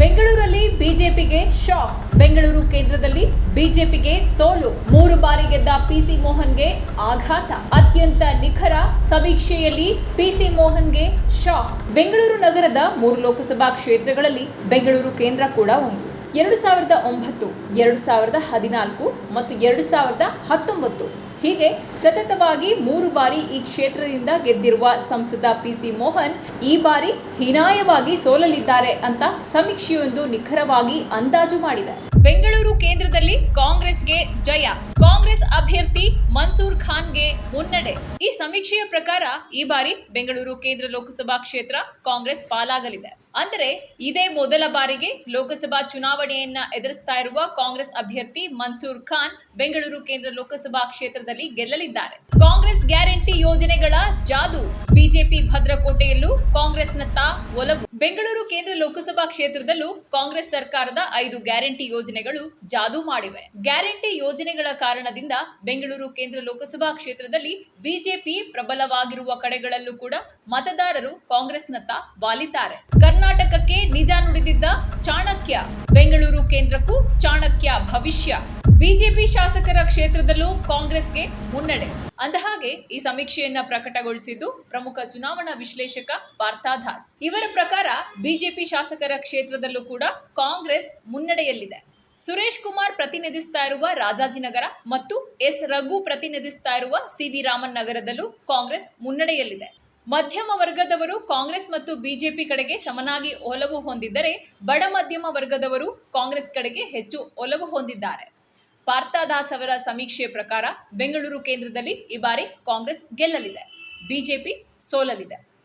ಬೆಂಗಳೂರಲ್ಲಿ ಬಿಜೆಪಿಗೆ ಶಾಕ್. ಬೆಂಗಳೂರು ಕೇಂದ್ರದಲ್ಲಿ ಬಿಜೆಪಿಗೆ ಸೋಲು. ಮೂರು ಬಾರಿ ಗೆದ್ದ ಪಿಸಿ ಮೋಹನ್ಗೆ ಆಘಾತ. ಅತ್ಯಂತ ನಿಖರ ಸಮೀಕ್ಷೆಯಲ್ಲಿ ಪಿಸಿ ಮೋಹನ್ಗೆ ಶಾಕ್. ಬೆಂಗಳೂರು ನಗರದ ಮೂರು ಲೋಕಸಭಾ ಕ್ಷೇತ್ರಗಳಲ್ಲಿ ಬೆಂಗಳೂರು ಕೇಂದ್ರ ಕೂಡ ಒಂದು. ಎರಡು ಸಾವಿರದ ಒಂಬತ್ತು, ಎರಡು ಸಾವಿರದ ಹದಿನಾಲ್ಕು ಮತ್ತು ಎರಡು ಸಾವಿರದ ಹತ್ತೊಂಬತ್ತು. ಹೀಗೆ ಸತತವಾಗಿ ಮೂರು ಬಾರಿ ಈ ಕ್ಷೇತ್ರದಿಂದ ಗೆದ್ದಿರುವ ಸಂಸದ ಪಿಸಿ ಮೋಹನ್ ಈ ಬಾರಿ ಹೀನಾಯವಾಗಿ ಸೋಲಲಿದ್ದಾರೆ ಅಂತ ಸಮೀಕ್ಷೆಯೊಂದು ನಿಖರವಾಗಿ ಅಂದಾಜು ಮಾಡಿದೆ ಬೆಂಗಳೂರು ಕೇಂದ್ರದಲ್ಲಿ ಕಾಂಗ್ರೆಸ್ಗೆ ಜಯ. ಕಾಂಗ್ರೆಸ್ ಅಭ್ಯರ್ಥಿ ಮನ್ಸೂರ್ ಖಾನ್ಗೆ ಮುನ್ನಡೆ. ಈ ಸಮೀಕ್ಷೆಯ ಪ್ರಕಾರ ಈ ಬಾರಿ ಬೆಂಗಳೂರು ಕೇಂದ್ರ ಲೋಕಸಭಾ ಕ್ಷೇತ್ರ ಕಾಂಗ್ರೆಸ್ ಪಾಲಾಗಲಿದೆ. ಅಂದರೆ ಇದೇ ಮೊದಲ ಬಾರಿಗೆ ಲೋಕಸಭಾ ಚುನಾವಣೆಯನ್ನ ಎದುರಿಸ್ತಾ ಇರುವ ಕಾಂಗ್ರೆಸ್ ಅಭ್ಯರ್ಥಿ ಮನ್ಸೂರ್ ಖಾನ್ ಬೆಂಗಳೂರು ಕೇಂದ್ರ ಲೋಕಸಭಾ ಕ್ಷೇತ್ರದಲ್ಲಿ ಗೆಲ್ಲಲಿದ್ದಾರೆ. ಕಾಂಗ್ರೆಸ್ ಗ್ಯಾರಂಟಿ ಯೋಜನೆಗಳ ಜಾದು ಬಿಜೆಪಿ ಭದ್ರಕೋಟೆಯಲ್ಲೂ ಕಾಂಗ್ರೆಸ್ನತ್ತ ಒಲವು. ಬೆಂಗಳೂರು ಕೇಂದ್ರ ಲೋಕಸಭಾ ಕ್ಷೇತ್ರದಲ್ಲೂ ಕಾಂಗ್ರೆಸ್ ಸರ್ಕಾರದ ಐದು ಗ್ಯಾರಂಟಿ ಯೋಜನೆಗಳು ಜಾದೂ ಮಾಡಿವೆ. ಗ್ಯಾರಂಟಿ ಯೋಜನೆಗಳ ಕಾರಣದಿಂದ ಬೆಂಗಳೂರು ಕೇಂದ್ರ ಲೋಕಸಭಾ ಕ್ಷೇತ್ರದಲ್ಲಿ ಬಿಜೆಪಿ ಪ್ರಬಲವಾಗಿರುವ ಕಡೆಗಳಲ್ಲೂ ಕೂಡ ಮತದಾರರು ಕಾಂಗ್ರೆಸ್ನತ್ತ ವಾಲಿದ್ದಾರೆ ಕರ್ನಾಟಕಕ್ಕೆ ನಿಜ ನುಡಿದಿದ್ದ ಚಾಣಕ್ಯ. ಬೆಂಗಳೂರು ಕೇಂದ್ರಕ್ಕೂ ಚಾಣಕ್ಯ ಭವಿಷ್ಯ. ಬಿಜೆಪಿ ಶಾಸಕರ ಕ್ಷೇತ್ರದಲ್ಲೂ ಕಾಂಗ್ರೆಸ್ಗೆ ಮುನ್ನಡೆ. ಅಂದಹಾಗೆ, ಈ ಸಮೀಕ್ಷೆಯನ್ನ ಪ್ರಕಟಗೊಳಿಸಿದ್ದು ಪ್ರಮುಖ ಚುನಾವಣಾ ವಿಶ್ಲೇಷಕ ಪಾರ್ಥಾದಾಸ್ ಇವರ ಪ್ರಕಾರ ಬಿಜೆಪಿ ಶಾಸಕರ ಕ್ಷೇತ್ರದಲ್ಲೂ ಕೂಡ ಕಾಂಗ್ರೆಸ್ ಮುನ್ನಡೆಯಲ್ಲಿದೆ. ಸುರೇಶ್ ಕುಮಾರ್ ಪ್ರತಿನಿಧಿಸ್ತಾ ಇರುವ ರಾಜಾಜಿನಗರ ಮತ್ತು ಎಸ್. ರಘು ಪ್ರತಿನಿಧಿಸ್ತಾ ಇರುವ ಸಿ. ವಿ. ರಾಮನ್ ನಗರದಲ್ಲೂ ಕಾಂಗ್ರೆಸ್ ಮುನ್ನಡೆಯಲ್ಲಿದೆ. ಮಧ್ಯಮ ವರ್ಗದವರು ಕಾಂಗ್ರೆಸ್ ಮತ್ತು ಬಿಜೆಪಿ ಕಡೆಗೆ ಸಮನಾಗಿ ಒಲವು ಹೊಂದಿದ್ದರೆ, ಬಡ ಮಧ್ಯಮ ವರ್ಗದವರು ಕಾಂಗ್ರೆಸ್ ಕಡೆಗೆ ಹೆಚ್ಚು ಒಲವು ಹೊಂದಿದ್ದಾರೆ. ಪಾರ್ಥದಾಸ್ ಅವರ ಸಮೀಕ್ಷೆಯ ಪ್ರಕಾರ ಬೆಂಗಳೂರು ಕೇಂದ್ರದಲ್ಲಿ ಈ ಬಾರಿ ಕಾಂಗ್ರೆಸ್ ಗೆಲ್ಲಲಿದೆ. ಬಿಜೆಪಿ ಸೋಲಲಿದೆ.